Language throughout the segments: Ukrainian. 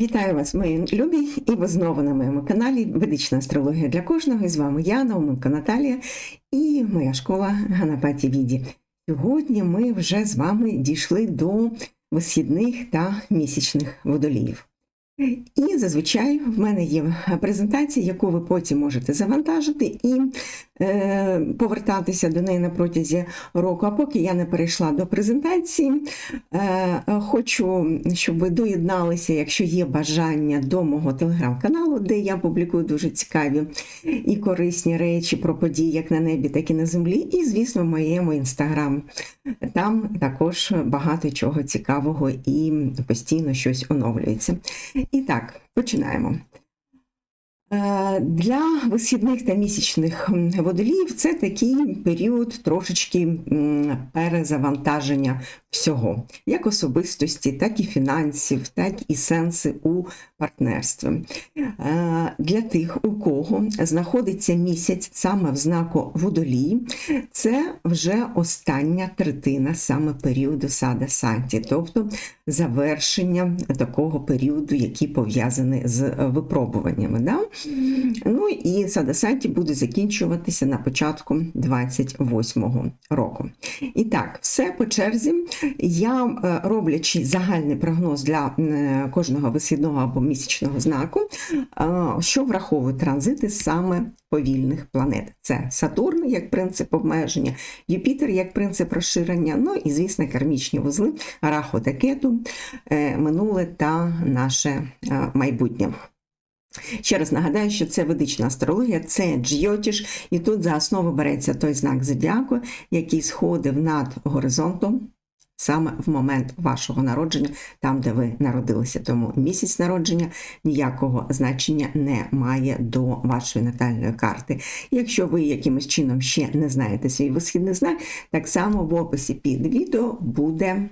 Вітаю вас, мої любі, і ви знову на моєму каналі Ведична астрологія для кожного. І з вами я, Науменко Наталія, і моя школа Ганапаті Віді. Сьогодні ми вже з вами дійшли до висхідних та місячних водоліїв. І зазвичай в мене є презентація, яку ви потім можете завантажити і е, повертатися до неї на протязі року. А поки я не перейшла до презентації, е, хочу, щоб ви доєдналися, якщо є бажання до мого телеграм-каналу, де я публікую дуже цікаві і корисні речі про події як на небі, так і на землі. І, звісно, в моєму інстаграм. Там також багато чого цікавого і постійно щось оновлюється. І так, починаємо. Е, Для висхідних та місячних водоліїв це такий період трошечки перезавантаження всього, як особистості, так і фінансів, так і сенси у партнерстві. Е, Для тих, у кого знаходиться місяць саме в знаку водолії, це вже остання третина саме періоду сада Санті, тобто завершення такого періоду, який пов'язаний з випробуваннями. Да? Ну і сада буде закінчуватися на початку 28-го року. І так, все по черзі. Я, е, роблячи загальний прогноз для е, кожного висхідного або місячного знаку, е, що враховують транзити саме повільних планет. Це Сатурн як принцип обмеження, Юпітер як принцип розширення, ну і, звісно, кармічні вузли, Арахо та Кету, минуле та наше майбутнє. Ще раз нагадаю, що це ведична астрологія, це джйотіш, і тут за основу береться той знак зодіаку, який сходив над горизонтом саме в момент вашого народження, там, де ви народилися. Тому місяць народження ніякого значення не має до вашої натальної карти. Якщо ви якимось чином ще не знаєте свій висхідний знак, так само в описі під відео буде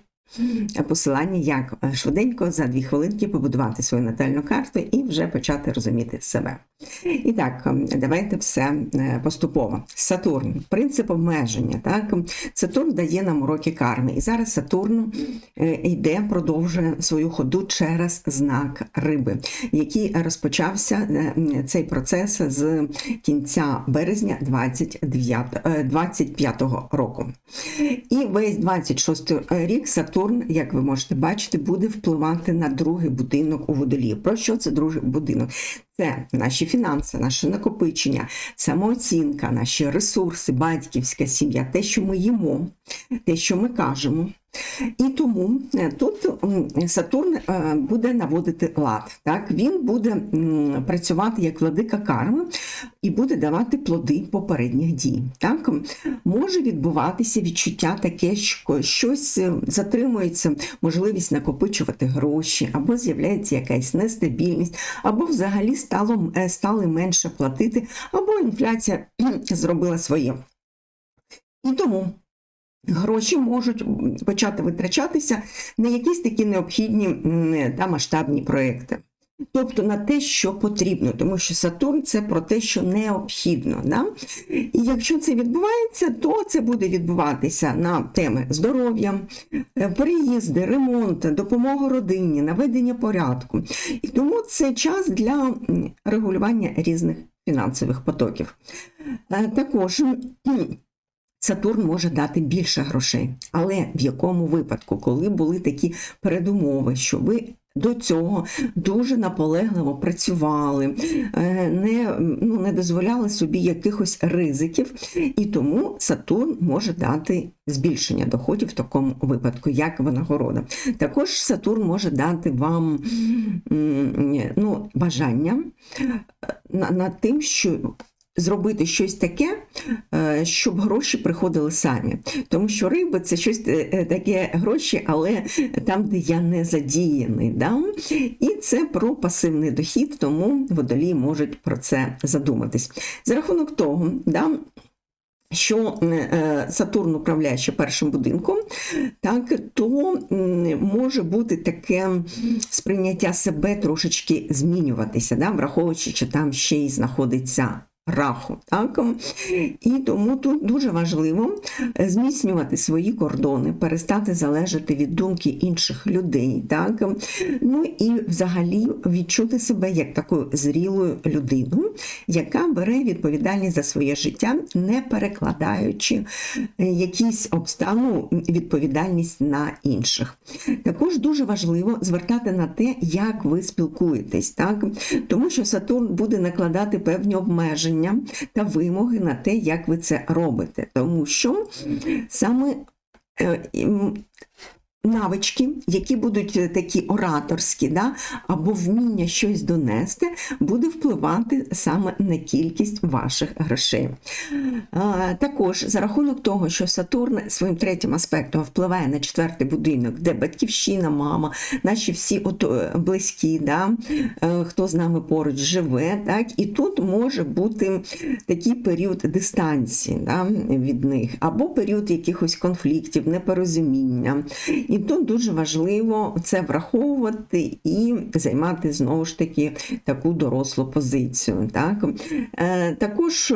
посилання, як е, швиденько за дві хвилинки побудувати свою натальну карту і вже почати розуміти себе. І так, ем, давайте все е, поступово. Сатурн, принцип обмеження. Так? Сатурн дає нам уроки карми. І зараз Сатурн е, йде, продовжує свою ходу через знак риби, який розпочався е, цей процес з кінця березня 29 е, 25-го року. І весь 26 рік Сатурн, як ви можете бачити, буде впливати на другий будинок у водолії. Про що це другий будинок? Це наші фінанси, наше накопичення, самооцінка, наші ресурси, батьківська сім'я, те, що ми їмо, те, що ми кажемо. І тому е, тут Сатурн е, буде наводити лад. Так? Він буде працювати як владика карми і буде давати плоди попередніх дій. Так? Може відбуватися відчуття таке, що щось е, затримується, можливість накопичувати гроші, або з'являється якась нестабільність, або взагалі стало, стали менше платити, або інфляція зробила своє. І тому гроші можуть почати витрачатися на якісь такі необхідні та масштабні проекти. Тобто на те, що потрібно, тому що Сатурн це про те, що необхідно. Да? І якщо це відбувається, то це буде відбуватися на теми здоров'я, е, переїзди, ремонт, допомога родині, наведення порядку. І тому це час для регулювання різних фінансових потоків. Е, Також Сатурн може дати більше грошей, але в якому випадку, коли були такі передумови, що ви до цього дуже наполегливо працювали, е, не, ну, не дозволяли собі якихось ризиків, і тому Сатурн може дати збільшення доходів в такому випадку, як винагорода. Також Сатурн може дати вам ну, бажання на, над тим, що зробити щось таке, е, щоб гроші приходили самі. Тому що риба це щось е, таке гроші, але там, де я не задіяний. Да? І це про пасивний дохід, тому водолії можуть про це задуматись. За рахунок того, да, що е, Сатурн управляє першим будинком, так, то може бути таке сприйняття себе трошечки змінюватися, да, враховуючи, що там ще й знаходиться раху. Так? І тому тут дуже важливо зміцнювати свої кордони, перестати залежати від думки інших людей. Так? Ну і взагалі відчути себе як такою зрілою людиною, яка бере відповідальність за своє життя, не перекладаючи якісь обстану відповідальність на інших. Також дуже важливо звертати на те, як ви спілкуєтесь, так? тому що Сатурн буде накладати певні обмеження та вимоги на те, як ви це робите. Тому що саме е, навички, які будуть е, такі ораторські, да, або вміння щось донести, буде впливати саме на кількість ваших грошей. Також за рахунок того, що Сатурн своїм третім аспектом впливає на четвертий будинок, де батьківщина, мама, наші всі от, е, близькі, да, е, хто з нами поруч живе, так, і тут може бути такий період дистанції да, від них, або період якихось конфліктів, непорозуміння. І тут дуже важливо це враховувати і займати знову ж таки таку дорослу позицію. Так? Е, Також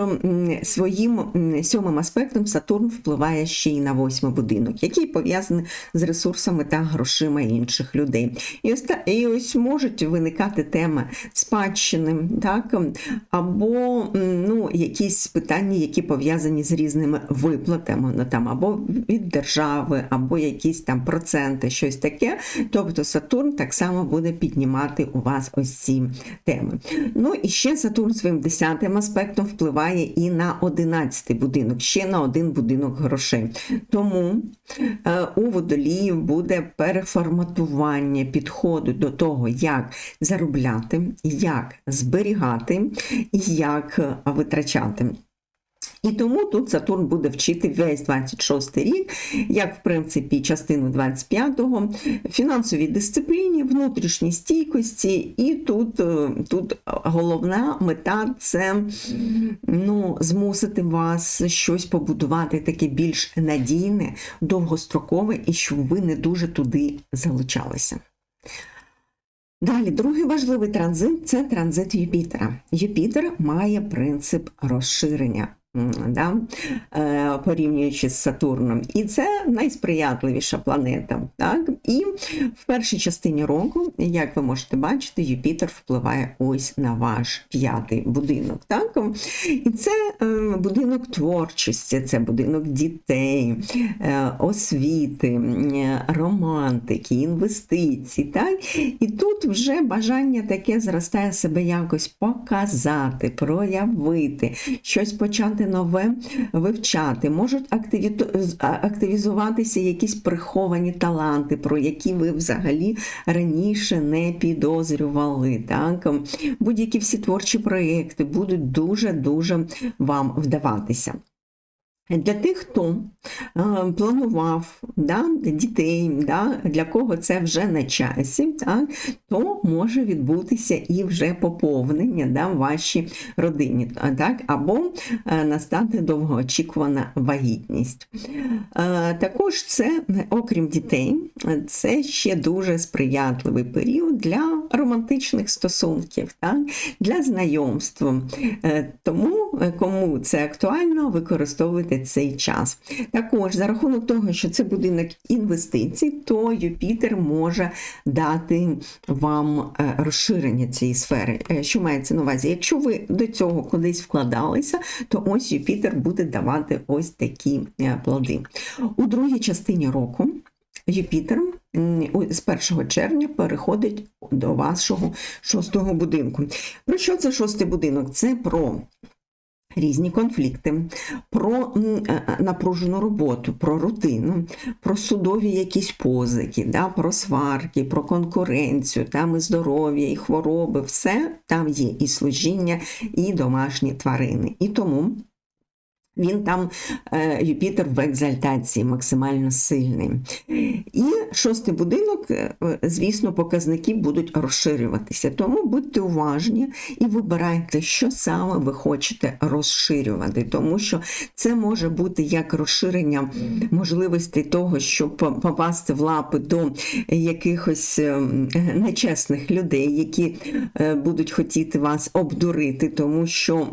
своїм сьомим аспектом Сатурн впливає ще й на восьмий будинок, який пов'язаний з ресурсами та грошима інших людей. І ось, і ось можуть виникати теми спадщини, так? або ну, якісь питання, які пов'язані з різними виплатами, ну, там, або від держави, або якісь там проценти, щось таке. Тобто Сатурн так само буде піднімати у вас ось ці теми. Ну і ще Сатурн своїм десятим аспектом впливає і на одинадцятий будинок, ще на один будинок грошей. Тому е, у водоліїв буде переформатування підходу до того, як заробляти, як зберігати і як е, витрачати. І тому тут Сатурн буде вчити весь 26 рік, як в принципі частину 25-го, фінансовій дисципліні, внутрішній стійкості, і тут, е, тут головна мета це ну, змусити вас щось побудувати таке більш надійне, довгострокове, і щоб ви не дуже туди залучалися. Далі, другий важливий транзит це транзит Юпітера. Юпітер має принцип розширення. Да? е, порівнюючи з Сатурном. І це найсприятливіша планета. Так? І в першій частині року, як ви можете бачити, Юпітер впливає ось на ваш п'ятий будинок. Так? І це е, будинок творчості, це будинок дітей, е, освіти, романтики, інвестицій. Так? І тут вже бажання таке зростає себе якось показати, проявити, щось почати нове вивчати. Можуть активізуватися якісь приховані таланти, про які ви взагалі раніше не підозрювали. Так? Будь-які всі творчі проекти будуть дуже-дуже вам вдаватися. Для тих, хто е, планував да, дітей, да, для кого це вже на часі, так, то може відбутися і вже поповнення да, в вашій родині, так, або е, настати довгоочікувана вагітність. Е, Також це, окрім дітей, це ще дуже сприятливий період для романтичних стосунків, так, для знайомств. Тому, кому це актуально, використовуйте цей час. Також за рахунок того, що це будинок інвестицій, то Юпітер може дати вам е, розширення цієї сфери. Е, Що мається на увазі? Якщо ви до цього кудись вкладалися, то ось Юпітер буде давати ось такі е, плоди. У другій частині року Юпітер з 1 червня переходить до вашого шостого будинку. Про що це шостий будинок? Це про різні конфлікти, про е, е, напружену роботу, про рутину, про судові якісь позики, да, про сварки, про конкуренцію, там і здоров'я, і хвороби, все там є і служіння, і домашні тварини. І тому Він там е, Юпітер в екзальтації максимально сильний. І шостий будинок, е, звісно, показники будуть розширюватися. Тому будьте уважні і вибирайте, що саме ви хочете розширювати, тому що це може бути як розширення можливостей того, щоб попасти в лапи до якихось е, нечесних людей, які будуть хотіти вас обдурити, тому що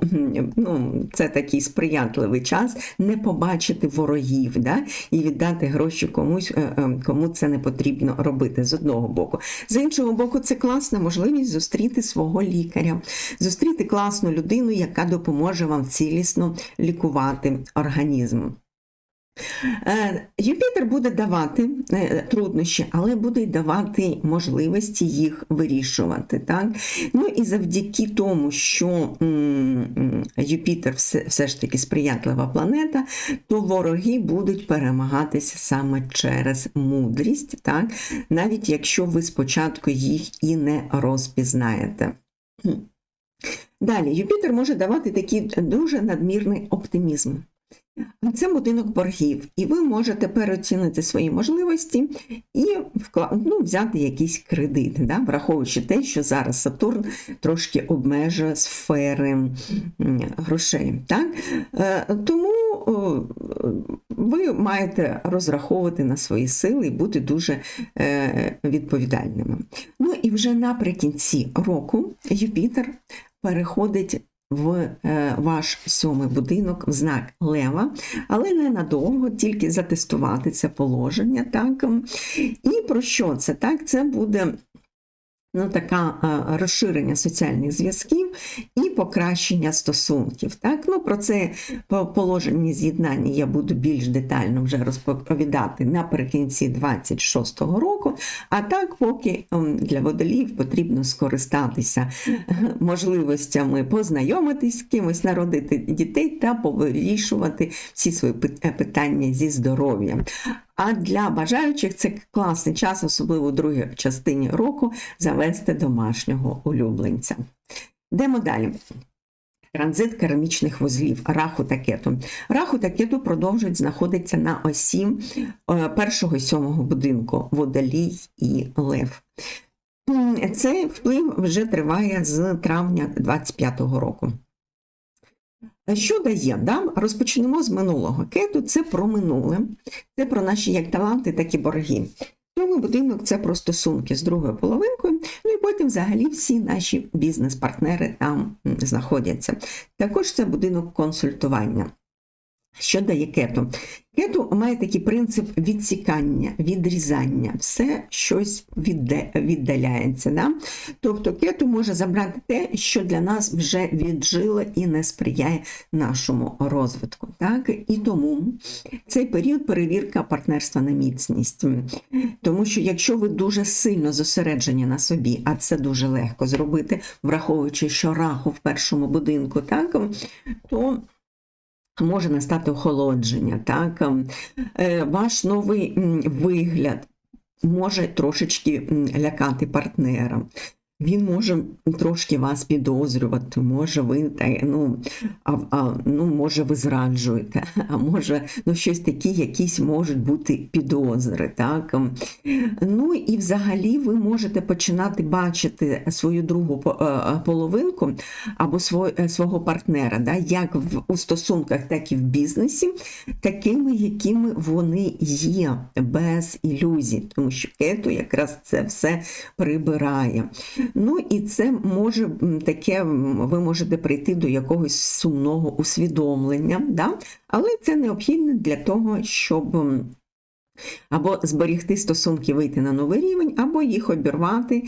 ну, це такий сприятливий час не побачити ворогів да? і віддати гроші комусь, е, е, кому це не потрібно робити з одного боку. З іншого боку, це класна можливість зустріти свого лікаря, зустріти класну людину, яка допоможе вам цілісно лікувати організм. Е, Юпітер буде давати е, труднощі, але буде давати можливості їх вирішувати. Так? Ну і завдяки тому, що Юпітер все, все ж таки сприятлива планета, то вороги будуть перемагатися саме через мудрість, так? навіть якщо ви спочатку їх і не розпізнаєте. Далі, Юпітер може давати такий дуже надмірний оптимізм. Це будинок боргів, і ви можете переоцінити свої можливості і ну, взяти якийсь кредит, да? враховуючи те, що зараз Сатурн трошки обмежує сфери грошей. Так? Е, Тому ви маєте розраховувати на свої сили і бути дуже е, відповідальними. Ну і вже наприкінці року Юпітер переходить в е, ваш сьомий будинок в знак Лева, але ненадовго, тільки затестувати це положення. Так? І про що це? Так, це буде ну, така розширення соціальних зв'язків і покращення стосунків. Так? Ну, про це по положенні з'єднання я буду більш детально вже розповідати наприкінці 26-го року. А так, поки ем, для водолів потрібно скористатися можливостями познайомитись з кимось, народити дітей та повирішувати всі свої е, питання зі здоров'ям. А для бажаючих це класний час, особливо у другій частині року, завести домашнього улюбленця. Йдемо далі. Транзит керамічних вузлів раху та кету. Раху та кету продовжують знаходитися на осі е, першого і сьомого будинку водолій і лев. Цей вплив вже триває з травня 25-го року. Що дає? Да? Розпочнемо з минулого. Кету це про минуле, це про наші як таланти, так і борги. Сьомий будинок це про стосунки з другою половинкою, ну і потім взагалі всі наші бізнес-партнери там знаходяться. Також це будинок консультування. Що дає кету? Кету має такий принцип відсікання, відрізання, все щось віддаляється. Да? Тобто кету може забрати те, що для нас вже віджило і не сприяє нашому розвитку. Так? І тому цей період перевірка партнерства на міцність. Тому що якщо ви дуже сильно зосереджені на собі, а це дуже легко зробити, враховуючи, що раху в першому будинку, так, то може настати охолодження, так? Е, Ваш новий вигляд може трошечки лякати партнера. Він може трошки вас підозрювати, може ви ну, а, а, ну, може ви зраджуєте, а може ну, щось такі, якісь можуть бути підозри. Так? Ну і взагалі ви можете починати бачити свою другу е, е, половинку або е, свого партнера, да, як в, у стосунках, так і в бізнесі, такими, якими вони є, без ілюзій, тому що кету якраз це все прибирає. Ну і це може таке, ви можете прийти до якогось сумного усвідомлення, да? але це необхідно для того, щоб. або зберігти стосунки, вийти на новий рівень, або їх обірвати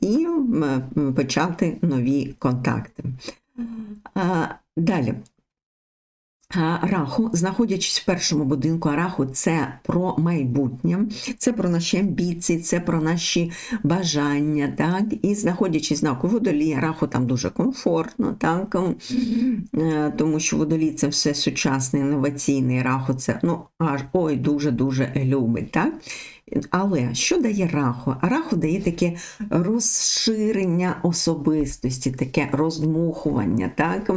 і почати нові контакти. Далі. А, Раху, знаходячись в першому будинку, а раху це про майбутнє, це про наші амбіції, це про наші бажання. Так? І знаходячись знаку водолія, раху там дуже комфортно, так? Е, тому що водолій це все сучасне, інноваційний, раху це ну, аж ой, дуже-дуже любить. Так? Але що дає раху? Раху дає таке розширення особистості, таке роздмухування. Так?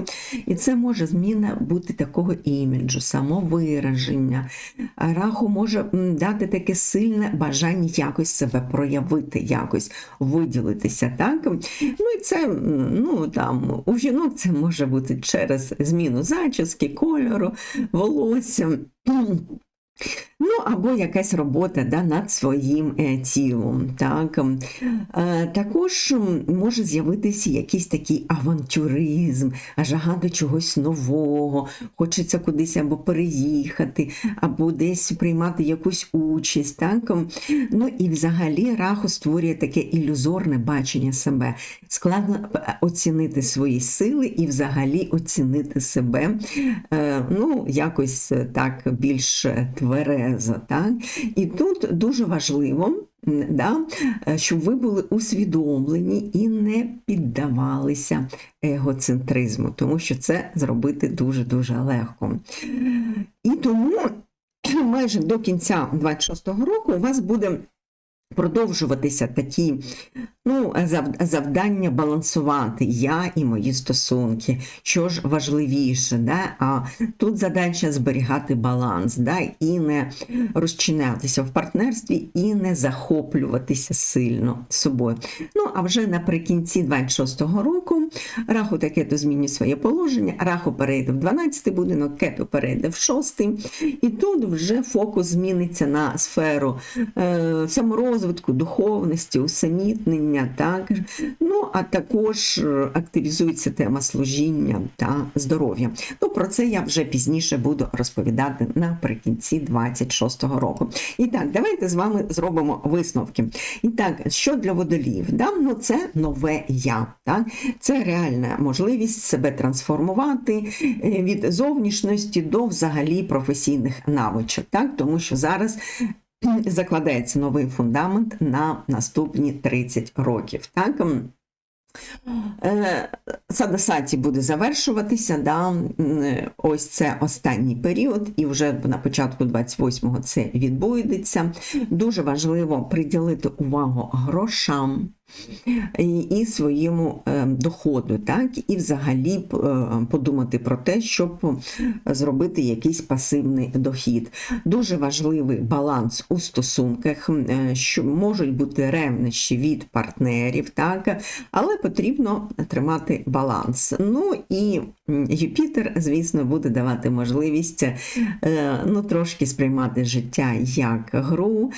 І це може зміна бути такого іміджу, самовираження. Раху може дати таке сильне бажання якось себе проявити, якось виділитися. Так? Ну і це ну, там, у жінок це може бути через зміну зачіски, кольору, волосся. Ну, або якась робота да, над своїм е, тілом. Так. Е, також може з'явитися якийсь такий авантюризм, жага до чогось нового, хочеться кудись або переїхати, або десь приймати якусь участь. Так. Ну і взагалі раху створює таке ілюзорне бачення себе. Складно е, оцінити свої сили і взагалі оцінити себе ну, якось так більш тверезо. Так? І тут дуже важливо. Да, е, щоб ви були усвідомлені і не піддавалися егоцентризму, тому що це зробити дуже-дуже легко. І тому майже до кінця 26-го року у вас буде продовжуватися такі ну, завдання балансувати я і мої стосунки. Що ж важливіше, да? а тут задача зберігати баланс, да? і не розчинятися в партнерстві, і не захоплюватися сильно собою. Ну, а вже наприкінці 26-го року Раху та Кету змінює своє положення, Раху перейде в 12-й будинок, Кету перейде в 6-й. І тут вже фокус зміниться на сферу е, саморозвитку, духовності, усамітнення. Так? Ну, а також е, активізується тема служіння та здоров'я. Ну, про це я вже пізніше буду розповідати наприкінці 26-го року. І так, давайте з вами зробимо висновки. І так, що для водоліїв? Да? Ну, це нове я. Так? Це реальна можливість себе трансформувати е, від зовнішності до взагалі професійних навичок. Так? Тому що зараз закладається новий фундамент на наступні 30 років. Так? Е, Садасаті буде завершуватися, да, ось це останній період, і вже на початку 28-го це відбудеться. Дуже важливо приділити увагу грошам і, своєму е, доходу, так, і взагалі е, подумати про те, щоб зробити якийсь пасивний дохід. Дуже важливий баланс у стосунках, е, що можуть бути ревнощі від партнерів, так, але потрібно тримати баланс. Ну і Юпітер, звісно, буде давати можливість ну, трошки сприймати життя як гру.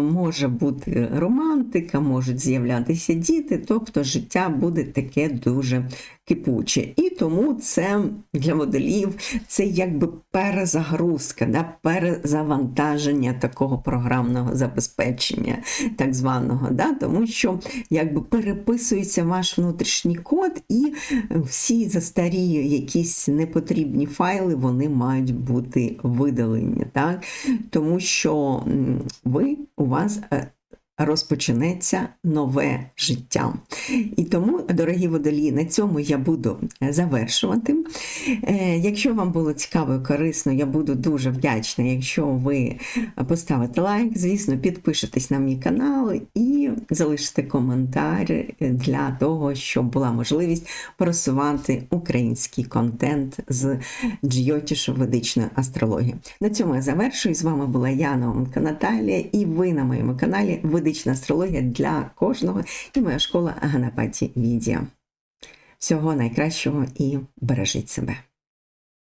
Може бути романтика, можуть з'являтися діти, тобто життя буде таке дуже кипуче. І тому це для моделів це якби перезагрузка, да, перезавантаження такого програмного забезпечення, так званого, да, тому що якби переписується ваш внутрішній код, і всі застарі якісь непотрібні файли вони мають бути видалені, так? тому що ви у вас. Розпочнеться нове життя. І тому, дорогі водолії, на цьому я буду е, завершувати. Е, Якщо вам було цікаво і корисно, я буду дуже вдячна, якщо ви поставите лайк, звісно, підпишетесь на мій канал і залишите коментар для того, щоб була можливість просувати український контент з джйотішу ведичної астрології. На цьому я завершую. З вами була Яна Наталія, і ви на моєму каналі Ведична астрологія для кожного і моя школа Ганапаті Відія. Всього найкращого і бережіть себе.